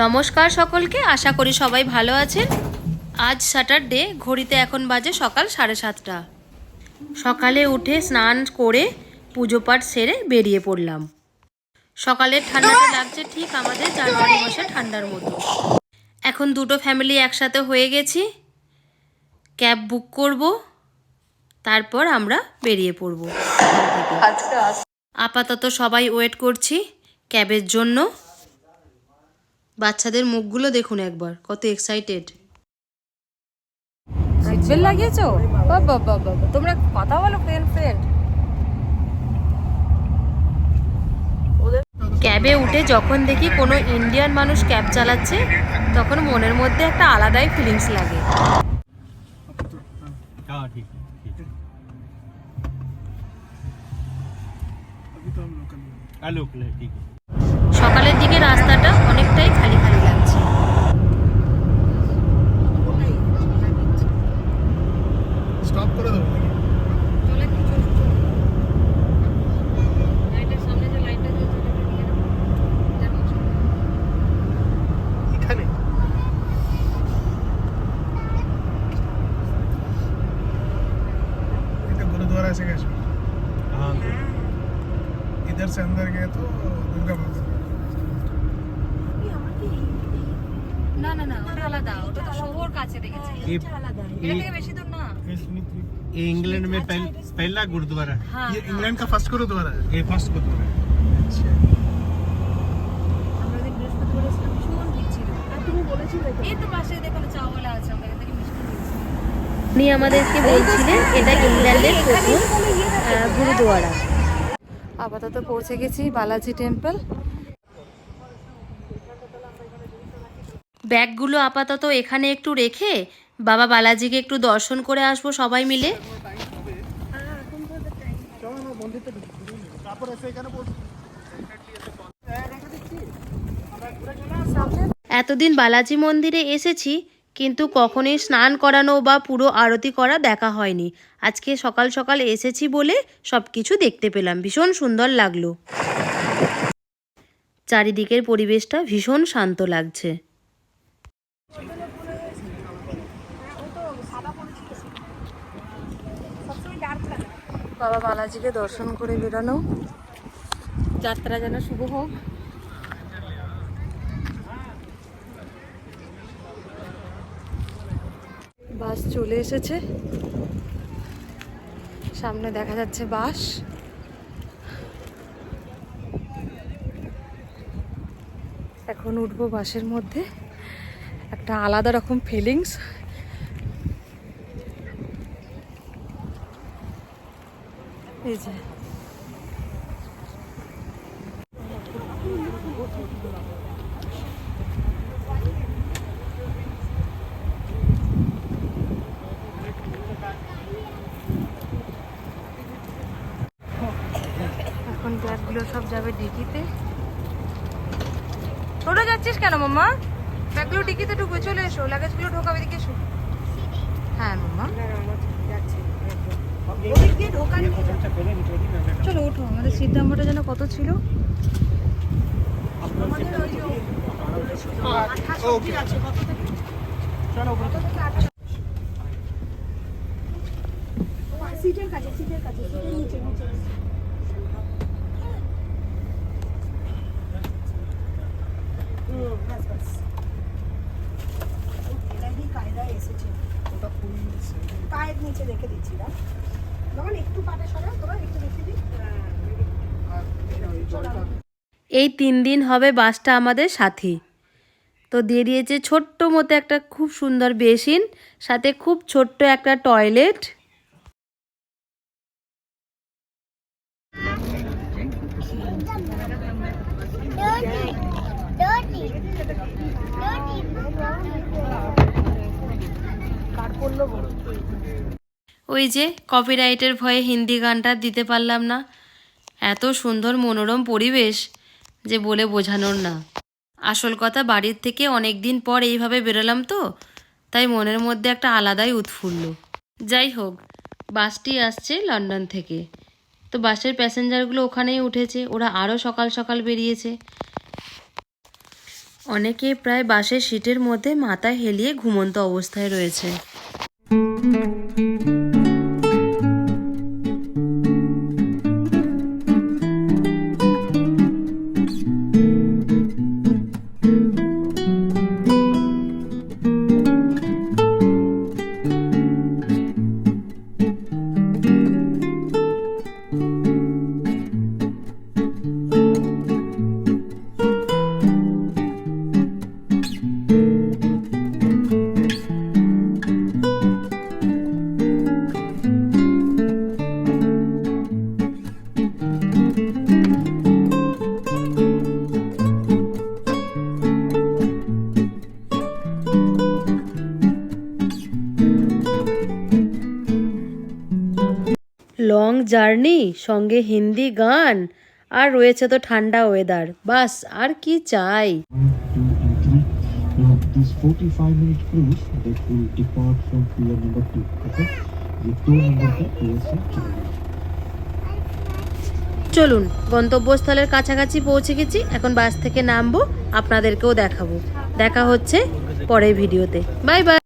নমস্কার সকলকে আশা করি সবাই ভালো আছেন। আজ স্যাটারডে ঘড়িতে এখন বাজে সকাল সাড়ে সাতটা। সকালে উঠে স্নান করে পুজো পাঠ সেরে বেরিয়ে পড়লাম। সকালের ঠান্ডাটা লাগছে ঠিক আমাদের জানুয়ারি মাসে ঠান্ডার মতো। এখন দুটো ফ্যামিলি একসাথে হয়ে গেছি। ক্যাব বুক করব তারপর আমরা বেরিয়ে পড়ব। আপাতত সবাই ওয়েট করছি ক্যাবের জন্য। বাচ্চাদের মুখগুলো দেখুন একবার কত এক্সাইটেড সিটবেল লাগিয়েছো? বাবা বাবা তোমরা কথা বলো ফ্রেন্ড ফ্রেন্ড ক্যাবে উঠে যখন দেখি কোনো ইন্ডিয়ান মানুষ ক্যাব চালাচ্ছে তখন মনের মধ্যে একটা আলাদাই ফিলিংস লাগে। সকালের দিকে রাস্তার এটা गुरुद्वारा से गए हाँ इधर से अंदर गए तो दुर्गा मंदिर না না না ওটা আলাদা ওটা তো শহর কাছে দেখেছি ये এটা থেকে বেশি দূর না ये इंग्लैंड में पहल, पहला गुरुद्वारा है হ্যাঁ ये इंग्लैंड का फर्स्ट गुरुद्वारा है ये फर्स्ट गुरुद्वारा है আমরা যে বৃহস্পতিবার এসেছিলাম ভীষণ ভিড় ছিল তুমি বলেছিলে এই তো পাশে দেখো চাওয়ালা আছে আমরা উনি আমাদেরকে বলছিলেন এটা ইংল্যান্ডের প্রথম গুরুদুয়ারা। আপাতত পৌঁছে গেছি বালাজি টেম্পল। ব্যাগগুলো আপাতত এখানে একটু রেখে বাবা বালাজিকে একটু দর্শন করে আসব সবাই মিলে। এতদিন বালাজি মন্দিরে এসেছি কিন্তু কখনোই স্নান করানো বা পুরো আরতি করা দেখা হয়নি। আজকে সকাল সকাল এসেছি বলে সব কিছু দেখতে পেলাম। ভীষণ সুন্দর লাগল। চারিদিকের পরিবেশটা ভীষণ শান্ত লাগছে। বাবা বালাজিকে দর্শন করে বেরানো। যাত্রা যেন শুভ হোক। বাস চলে এসেছে। সামনে দেখা যাচ্ছে বাস। এখন উঠবো বাসের মধ্যে। একটা আলাদা রকম ফিলিংস এই যে। ব্যাগগুলো সব যাবে ডিকিতে। টোটো যাচ্ছিস কেন মাম্মা? ব্যাগগুলো ডিকিতে ঢুকবে চলে এসো লাগেজগুলো ঢোকাবে দিকে এসো। হ্যাঁ মাম্মা। চলো ওঠো আমাদের সিট নাম্বারটা যেন কত ছিল। পায়ের নিচে রেখে দিচ্ছি না। তখন একটু পাটা সরা তোমার একটু রেখে দিই। এই তিন দিন হবে বাসটা আমাদের সাথী। তো দিয়ে দিয়েছে ছোট্ট মতো একটা খুব সুন্দর বেসিন সাথে খুব ছোট্ট একটা টয়লেট। ওই যে কপিরাইটের ভয়ে হিন্দি গানটা দিতে পারলাম না। এত সুন্দর মনোরম পরিবেশ যে বলে বোঝানোর না। আসল কথা বাড়ির থেকে অনেক দিন পর এইভাবে বেরোলাম তো, তাই মনের মধ্যে একটা আলাদাই উৎফুল্ল। যাই হোক, বাসটি আসছে লন্ডন থেকে। তো বাসের প্যাসেঞ্জারগুলো ওখানেই উঠেছে, ওরা আরও সকাল সকাল বেরিয়েছে। অনেকে প্রায় বাসের সিটের মধ্যে মাথা হেলিয়ে ঘুমন্ত অবস্থায় রয়েছে। জার্নি, সঙ্গে হিন্দি গান, আর রয়েছে তো ঠান্ডা ওয়েদার বাস, আর কি চাই? চলুন, গন্তব্যস্থলের কাছাকাছি পৌঁছে গেছি এখন বাস থেকে নামবো, আপনাদেরকেও দেখাবো। দেখা হচ্ছে পরের ভিডিওতে। Bye bye.